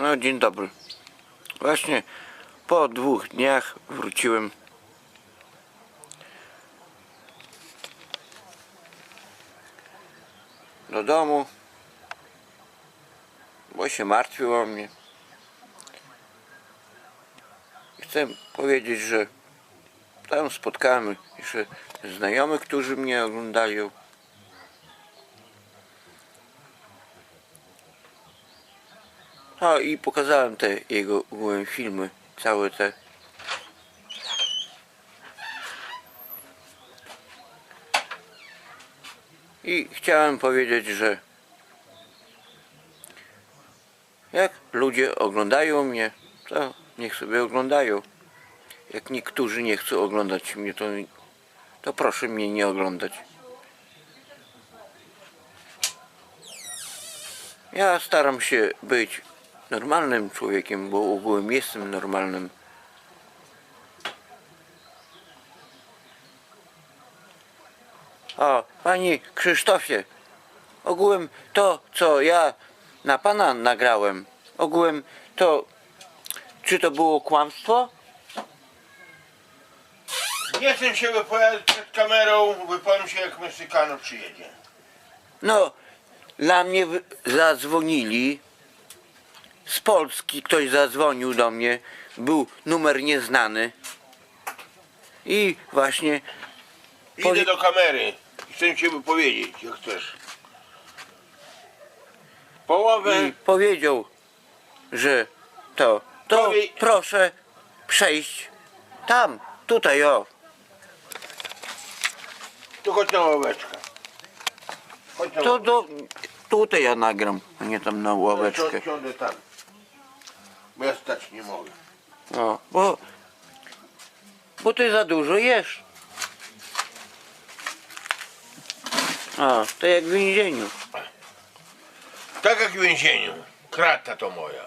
No, dzień dobry. Właśnie po dwóch dniach wróciłem. Do domu. Bo się martwił o mnie. Chcę powiedzieć, że tam spotkałem jeszcze znajomych, którzy mnie oglądają. A i pokazałem te jego filmy, całe te. I chciałem powiedzieć, że jak ludzie oglądają mnie, to niech sobie oglądają. Jak niektórzy nie chcą oglądać mnie, to, to proszę mnie nie oglądać. Ja staram się być normalnym człowiekiem, bo ogółem jestem normalnym. O, panie Krzysztofie, ogółem to, co ja na pana nagrałem, ogółem to, czy to było kłamstwo? Nie chcę się wypowiadać przed kamerą, wypowiem się jak Mexykano przyjedzie. No, dla mnie zadzwonili z Polski, ktoś zadzwonił do mnie, był numer nieznany i właśnie Idę do kamery i chcę się wypowiedzieć, jak chcesz. Połowę i powiedział, że to, to Powie- proszę przejść tam, tutaj o. tu chodź na ławeczkę. Chodź na To do, tutaj ja nagram, a nie tam na ławeczkę. Tam. Bo ja stać nie mogę. O, bo, bo ty za dużo jesz. O, to jak w więzieniu. Tak jak w więzieniu. Krata to moja.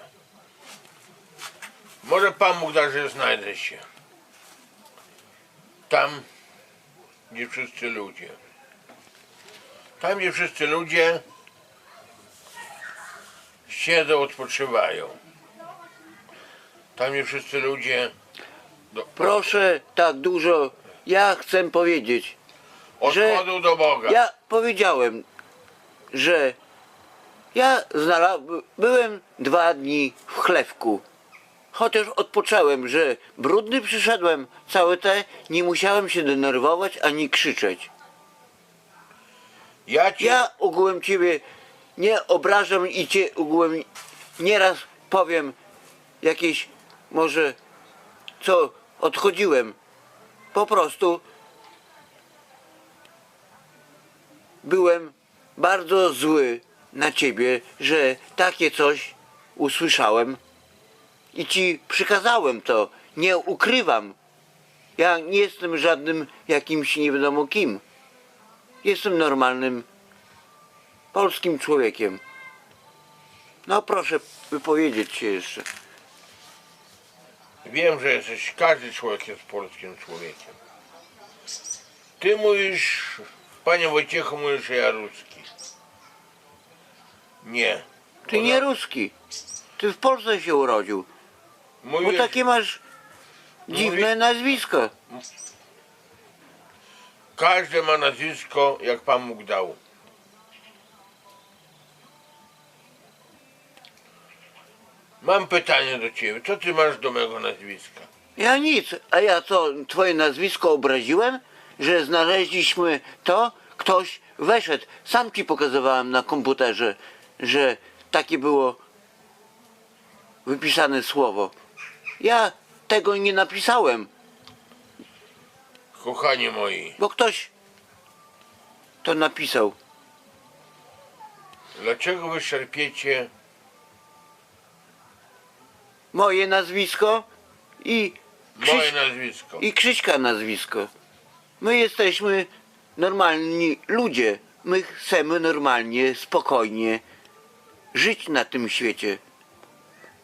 Może Pan Bóg da, że znajdę się. Tam, gdzie wszyscy ludzie. Tam, gdzie wszyscy ludzie siedzą, odpoczywają. Tam, gdzie wszyscy ludzie do, Proszę tak dużo, ja chcę powiedzieć. że- odchodzą do Boga. Ja powiedziałem, że ja byłem dwa dni w chlewku. Chociaż odpocząłem, że brudny przyszedłem, całe te, nie musiałem się denerwować ani krzyczeć. Ja ci Ja ogółem ciebie nie obrażam i cię ogółem nieraz powiem jakieś może co odchodziłem. Po prostu byłem bardzo zły na ciebie, że takie coś usłyszałem i ci przykazałem to. Nie ukrywam. Ja nie jestem żadnym jakimś nie wiadomo kim. Jestem normalnym polskim człowiekiem. No proszę wypowiedzieć się jeszcze. Wiem, że jesteś, każdy człowiek jest polskim człowiekiem. Ty mówisz, panie Wojciechu, mówisz, że ja ruski. Nie. Ty nie ruski. Ty w Polsce się urodził. Bo Mówisz, takie masz dziwne Mówi- nazwisko. każdy ma nazwisko, jak Pan Bóg dał. Mam pytanie do Ciebie. Co Ty masz do mego nazwiska? Ja nic. A ja co, twoje nazwisko obraziłem? Że znaleźliśmy to, ktoś weszedł. Sam ci pokazywałem na komputerze, że takie było wypisane słowo. Ja tego nie napisałem. Kochani moi, Bo ktoś to napisał. dlaczego Wy szarpiecie Moje nazwisko i, moje Krzyś, nazwisko? i Krzyśka nazwisko. My jesteśmy normalni ludzie. My chcemy normalnie, spokojnie żyć na tym świecie.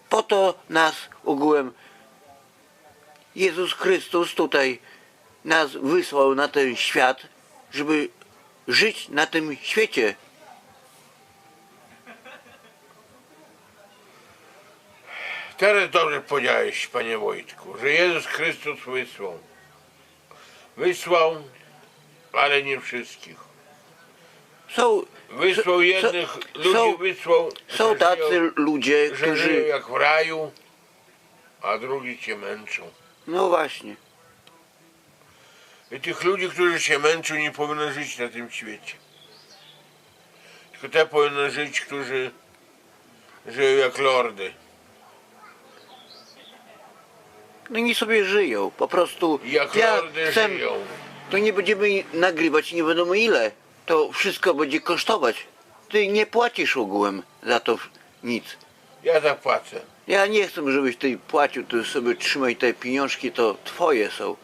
Po to nas ogółem Jezus Chrystus tutaj nas wysłał na ten świat, żeby żyć na tym świecie. Teraz dobrze powiedziałeś, panie Wojtku, że Jezus Chrystus wysłał. Wysłał, ale nie wszystkich. Są, Wysłał jednych ludzi, są- wysłał, są że tacy żyją, ludzie, że żyją którzy... jak w raju, a drugi cię męczą. No właśnie. I tych ludzi, którzy się męczą, nie powinno żyć na tym świecie. Tylko te powinno żyć, którzy żyją jak lordy. No i sobie żyją. Po prostu Jak ja lordy chcę, żyją. to nie będziemy nagrywać i nie wiadomo ile. To wszystko będzie kosztować. Ty nie płacisz ogółem za to nic. Ja zapłacę. Ja nie chcę, żebyś ty płacił, ty sobie trzymaj te pieniążki, to twoje są.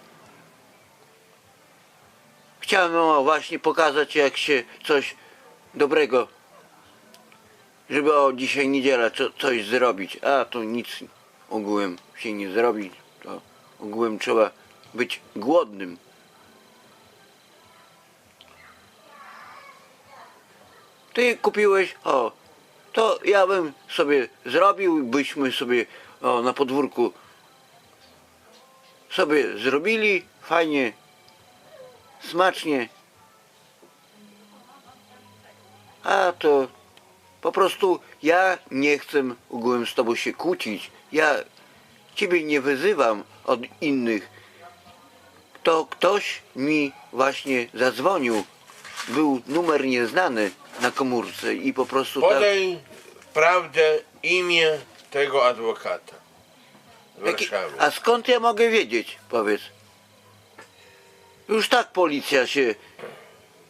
Chciałem o, właśnie pokazać, jak się coś dobrego, żeby o dzisiaj niedziela co, coś zrobić, a to nic ogółem się nie zrobi, ogółem trzeba być głodnym. Ty kupiłeś, o, to ja bym sobie zrobił, byśmy sobie o, na podwórku sobie zrobili, fajnie, smacznie. A to po prostu ja nie chcę ogółem z tobą się kłócić. Ja ciebie nie wyzywam od innych. To ktoś mi właśnie zadzwonił. Był numer nieznany na komórce i po prostu tak... Podaj prawdę imię tego adwokata z Jaki- Warszawy. A skąd ja mogę wiedzieć, powiedz? Już tak policja się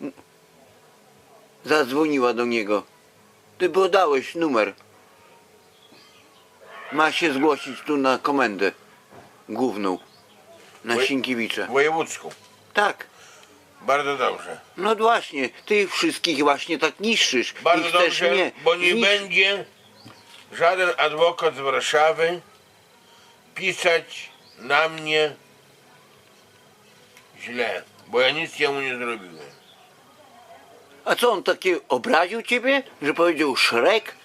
m- zadzwoniła do niego. Ty podałeś numer. Ma się zgłosić tu na komendę główną. Na Woj- Sienkiewicza. Wojewódzką. Tak. Bardzo dobrze. No właśnie, ty wszystkich właśnie tak niszczysz. Bardzo I chcesz dobrze, mnie bo nie będzie żaden adwokat z Warszawy pisać na mnie źle, bo ja nic jemu nie zrobiłem. A co on takie obraził ciebie? Że powiedział Szrek?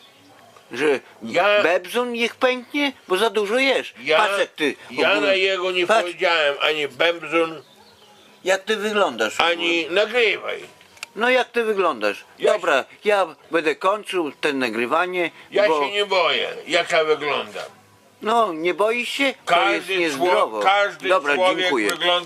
Że Ja- Bebzun niech pęknie? Bo za dużo jesz. Ja, Patrz jak ty ja ogólnie- na jego nie Patrz, powiedziałem ani bębzun, jak ty wyglądasz. ani nagrywaj. No jak ty wyglądasz? Ja Dobra, ja będę kończył ten nagrywanie, Ja bo... się nie boję, jak ja wyglądam. No, nie boisz się? to jest Każdy, niezdrowo. każdy Dobra, człowiek dziękuję. wygląda